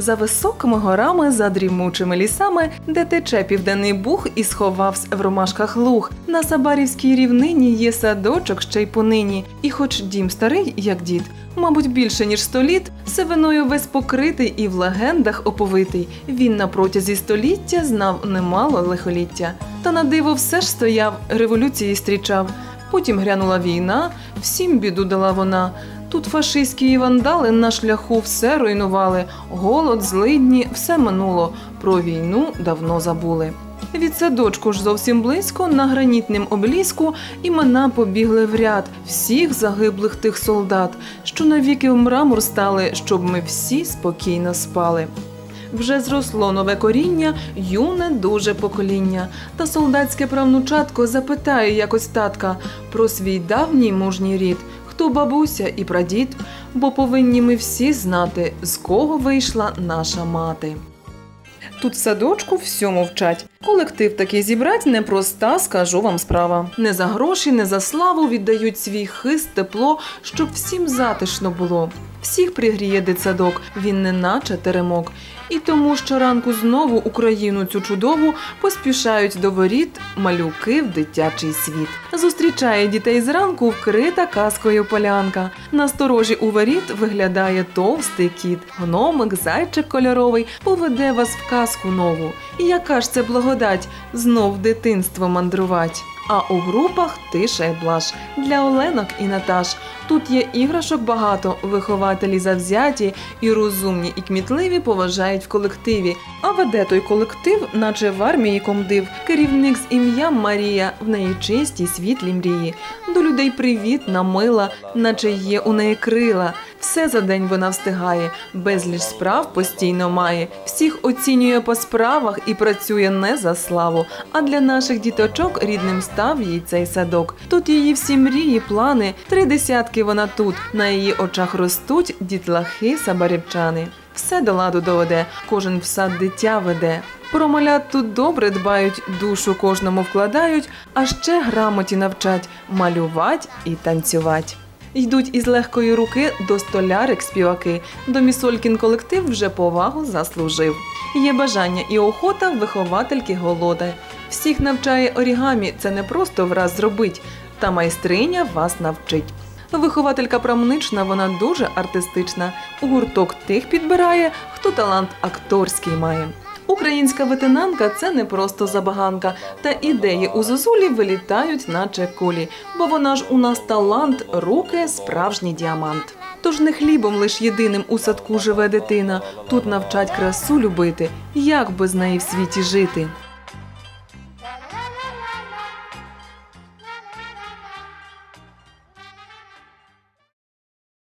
За високими горами, за дрімучими лісами, де тече південний буг і сховавсь в ромашках луг. На Сабарівській рівнині є садочок ще й понині. І хоч дім старий, як дід, мабуть, більше ніж сто літ, сивиною весь покритий і в легендах оповитий. Він на протязі століття знав немало лихоліття. Та на диво все ж стояв, революції стрічав. Потім грянула війна, всім біду дала вона. Тут фашистські вандали на шляху все руйнували. Голод, злидні, все минуло. Про війну давно забули. Від садочку ж зовсім близько на гранітним обліску імена побігли в ряд всіх загиблих тих солдат, що навіки в мрамор стали, щоб ми всі спокійно спали. Вже зросло нове коріння, юне дуже покоління. Та солдатське правнучатко запитає якось татка про свій давній мужній рід, бабуся і прадід, бо повинні ми всі знати, з кого вийшла наша мати. Тут садочку всьому вчать. Колектив такий зібрать непроста, скажу вам справа. Не за гроші, не за славу віддають свій хист, тепло, щоб всім затишно було. Всіх пригріє дитсадок, він не наче теремок. І тому щоранку знову Україну цю чудову поспішають до воріт малюки в дитячий світ. Зустрічає дітей зранку вкрита казкою полянка. На сторожі у воріт виглядає товстий кіт. Гномик, зайчик кольоровий поведе вас в казку нову. І яка ж це благодать знов дитинство мандрувать. А у групах тиша й блаш для Оленок і Наташ. Тут є іграшок багато, вихователі завзяті і розумні, і кмітливі поважають в колективі. А веде той колектив, наче в армії комдив. Керівник з ім'ям Марія, в неї чисті, світлі мрії. До людей привітна, мила, наче є у неї крила. Все за день вона встигає, безліч справ постійно має. Всіх оцінює по справах і працює не за славу. А для наших діточок рідним став їй цей садок. Тут її всі мрії, плани. Три десятки вона тут. На її очах ростуть дітлахи сабарівчани. Все до ладу доведе, кожен в сад дитя веде. Про малят тут добре дбають, душу кожному вкладають, а ще грамоті навчать малювать і танцювать. Йдуть із легкої руки до столярик співаки. До місолькін колектив вже повагу заслужив. Є бажання і охота виховательки голода. Всіх навчає орігамі, це не просто враз зробить, та майстриня вас навчить. Вихователька прамнична, вона дуже артистична. Гурток тих підбирає, хто талант акторський має. Українська ветенанка це не просто забаганка, та ідеї у зозулі вилітають, наче кулі, бо вона ж у нас талант, руки справжній діамант. Тож не хлібом лиш єдиним у садку живе дитина. Тут навчать красу любити, як без неї в світі жити.